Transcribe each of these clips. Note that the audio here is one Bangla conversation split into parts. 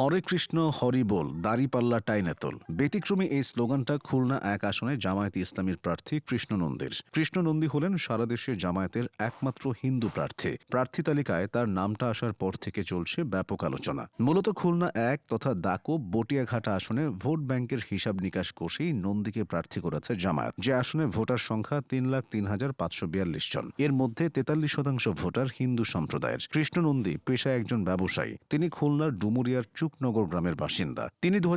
হরে কৃষ্ণ, হরি বল দাড়িপাল্লা টাইনেতল ব্যতিক্রমী এই স্লোগানটা খুলনা এক আসনে জামায়াত ইসলামীর প্রার্থী কৃষ্ণ নন্দীর কৃষ্ণ নন্দী হলেন সারা দেশে জামায়াতের একমাত্র হিন্দু প্রার্থী। প্রার্থী তালিকায় তার নামটা আসার পর থেকে চলছে ব্যাপক আলোচনা। মূলত খুলনা এক তথা দাকো বটিয়াঘাটা আসনে ভোট ব্যাংকের হিসাব নিকাশ কষেই নন্দীকে প্রার্থী করেছে জামায়াত। যে আসনে ভোটার সংখ্যা তিন লাখ তিন হাজার পাঁচশো বিয়াল্লিশ জন। এর মধ্যে তেতাল্লিশ শতাংশ ভোটার হিন্দু সম্প্রদায়ের। কৃষ্ণ নন্দী পেশায় একজন ব্যবসায়ী। তিনি খুলনার ডুমুরিয়ার চুকনগর গ্রামের বাসিন্দা। তিনি দু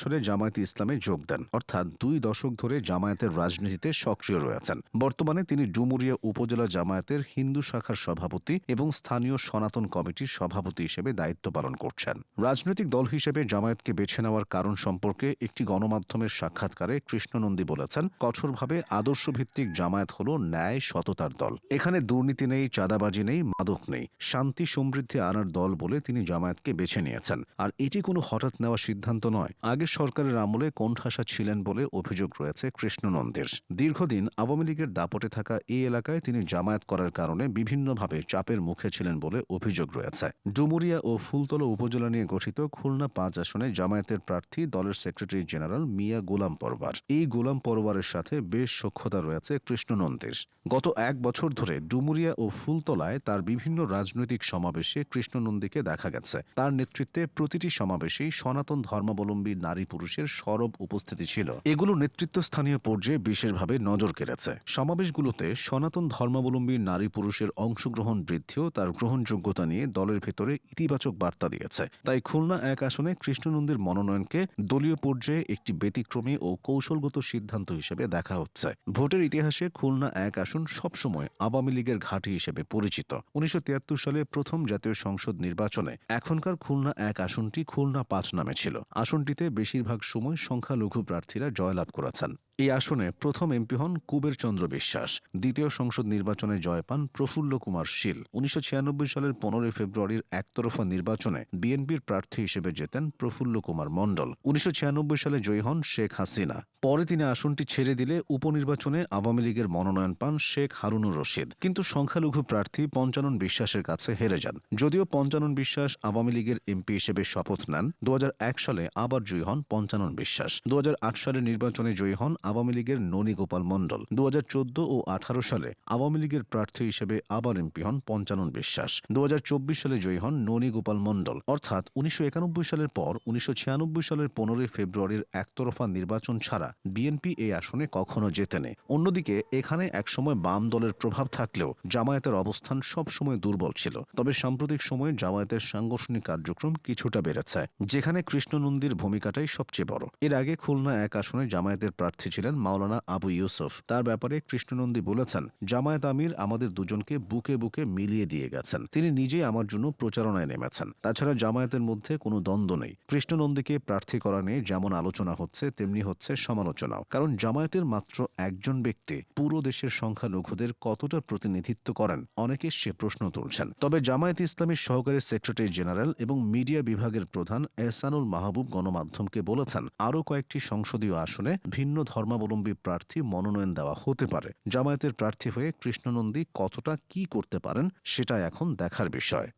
সালে জামায়াতে ইসলামে যোগ দেন। অর্থাৎ দুই দশক ধরে জামায়াতের রাজনীতিতে সক্রিয় রয়েছেন। বর্তমানে তিনি ডুমুরিয়া উপজেলা জামায়াতের হিন্দু শাখার সভাপতি এবং স্থানীয় সনাতন কমিটির সভাপতি হিসেবে দায়িত্ব পালন করছেন। রাজনৈতিক দল হিসেবে জামায়াতকে বেছে নেওয়ার কারণ সম্পর্কে একটি গণমাধ্যমের সাক্ষাৎকারে কৃষ্ণনন্দী বলেছেন, কঠোরভাবে আদর্শভিত্তিক জামায়াত হল ন্যায় সততার দল। এখানে দুর্নীতি নেই, চাঁদাবাজি নেই, মাদক নেই। শান্তি সমৃদ্ধি আনার দল বলে তিনি জামায়াতকে বেছে নিয়েছেন। আর এটি কোনো হঠাৎ নেওয়া সিদ্ধান্ত নয়। আগের সরকারের আমলে কোণঠাসা ছিলেন বলে অভিযোগ রয়েছে কৃষ্ণনন্দের। দীর্ঘদিন আওয়ামী লীগের দাপটে থাকা এই এলাকায় তিনি জামায়াত করার কারণে বিভিন্নভাবে চাপের মুখে ছিলেন বলে অভিযোগ রয়েছে। ডুমুরিয়া ও ফুলতলা উপজেলা নিয়ে গঠিত খুলনা পাঁচ আসনে জামায়াতের প্রার্থী, দলের সেক্রেটারি জেনারেল মিয়া গোলাম পরবার এই গোলাম পরবারের সাথে বেশ সখ্যতা রয়েছে কৃষ্ণনন্দের। গত এক বছর ধরে ডুমুরিয়া ও ফুলতলায় তার বিভিন্ন রাজনৈতিক সমাবেশে কৃষ্ণনন্দীকে দেখা গেছে। তার নেতৃত্বে প্রতিটি সমাবেশেই সনাতন ধর্মাবলম্বী নারী পুরুষের সরব উপস্থিতি ছিল। এগুলো নেতৃত্বস্থানীয় পর্যায়ে বিশেষভাবে নজর কেড়েছে। সমাবেশগুলোতে সনাতন ধর্মাবলম্বী নারী পুরুষের অংশগ্রহণ বৃদ্ধিও তার গ্রহণযোগ্যতা নিয়ে দলের ভেতরে ইতিবাচক বার্তা দিয়েছে। তাই খুলনা এক আসনে কৃষ্ণনন্দীর মনোনয়নকে দলীয় পর্যায়ে একটি ব্যতিক্রমী ও কৌশলগত সিদ্ধান্ত হিসেবে দেখা হচ্ছে। ভোটের ইতিহাসে খুলনা এক আসন সবসময় আওয়ামী লীগের ঘাঁটি হিসেবে পরিচিত। উনিশশো তিয়াত্তর সালে প্রথম জাতীয় সংসদ নির্বাচনে এখনকার খুলনা এক আসনটি খুলনা পাঁচ নামে ছিল। আসনটিতে বেশিরভাগ সময় সংখ্যালঘু প্রার্থীরা জয়লাভ করেছেন। এই আসনে প্রথম এমপি হন কুবের চন্দ্র বিশ্বাস, দ্বিতীয় সংসদ নির্বাচনে জয় পান প্রফুল্ল কুমার শীল। উনিশশো ছিয়ানব্বই সালের পনেরোই ফেব্রুয়ারির একতরফা নির্বাচনে বিএনপির প্রার্থী হিসেবে জেতেন প্রফুল্ল কুমার মণ্ডল। উনিশশো ছিয়ানব্বই সালে জয়ী হন শেখ হাসিনা। পরে তিনি আসনটি ছেড়ে দিলে উপনির্বাচনে আওয়ামী লীগের মনোনয়ন পান শেখ হারুনুর রশিদ। কিন্তু সংখ্যালঘু প্রার্থী পঞ্চানন বিশ্বাসের কাছে হেরে যান। যদিও পঞ্চানন বিশ্বাস আওয়ামী লীগের এমপি হিসেবে শপথ নেন, দু হাজার এক সালে আবার জয়ী হন পঞ্চানন বিশ্বাস। দু সালের নির্বাচনে জয়ী হন আওয়ামী লীগের ননী গোপাল মণ্ডল। দু হাজার চোদ্দ ও আঠারো সালে আওয়ামী লীগের প্রার্থী হিসেবে আবার এমপি হন পঞ্চানন বিশ্বাস। দুহাজার চব্বিশ সালে জয়ী হন ননী গোপাল মণ্ডল। অর্থাৎ উনিশশো একানব্বই সালের পর উনিশশো ছিয়ানব্বই সালের পনেরোই ফেব্রুয়ারির একতরফা নির্বাচন ছাড়া বিএনপি এই আসনে কখনো জেতেনে অন্যদিকে, এখানে একসময় বাম দলের প্রভাব থাকলেও জামায়াতের অবস্থান সবসময় দুর্বল ছিল। তবে সাম্প্রতিক সময়ে জামায়াতের সাংগঠনিক কার্যক্রম কিছুটা বেড়েছে, যেখানে কৃষ্ণনন্দীর ভূমিকাটাই সবচেয়ে বড়। এর আগে খুলনা এক আসনে জামায়াতের প্রার্থী ছিলেন মাওলানা আবু ইউসুফ। তার ব্যাপারে কৃষ্ণনন্দী বলেছেন, জামায়াত আমির আমাদের দুজনকে বুকে বুকে মিলিয়ে দিয়ে গেছেন। তিনি নিজেই আমার জন্য প্রচারণায় নেমেছেন। তাছাড়া জামায়াতের মধ্যে কোনো দ্বন্দ্ব নেই। কৃষ্ণনন্দীকে প্রার্থী করা নিয়ে যেমন আলোচনা হচ্ছে, তেমনি হচ্ছে সমালোচনাও। কারণ জামায়াতের মাত্র একজন ব্যক্তি পুরো দেশের সংখ্যালঘুদের কতটা প্রতিনিধিত্ব করেন, অনেকে সে প্রশ্ন তুলছেন। তবে জামায়াত ইসলামীর সহকারী সেক্রেটারি জেনারেল এবং মিডিয়া বিভাগের প্রধান এহসানুল মাহবুব গণমাধ্যমকে বলেছেন, আরও কয়েকটি সংসদীয় আসনে ভিন্ন ধর্মাবলম্বী প্রার্থী মনোনয়ন দেওয়া হতে পারে। জামায়াতের প্রার্থী হয়ে কৃষ্ণনন্দী কতটা কি করতে পারেন সেটা এখন দেখার বিষয়।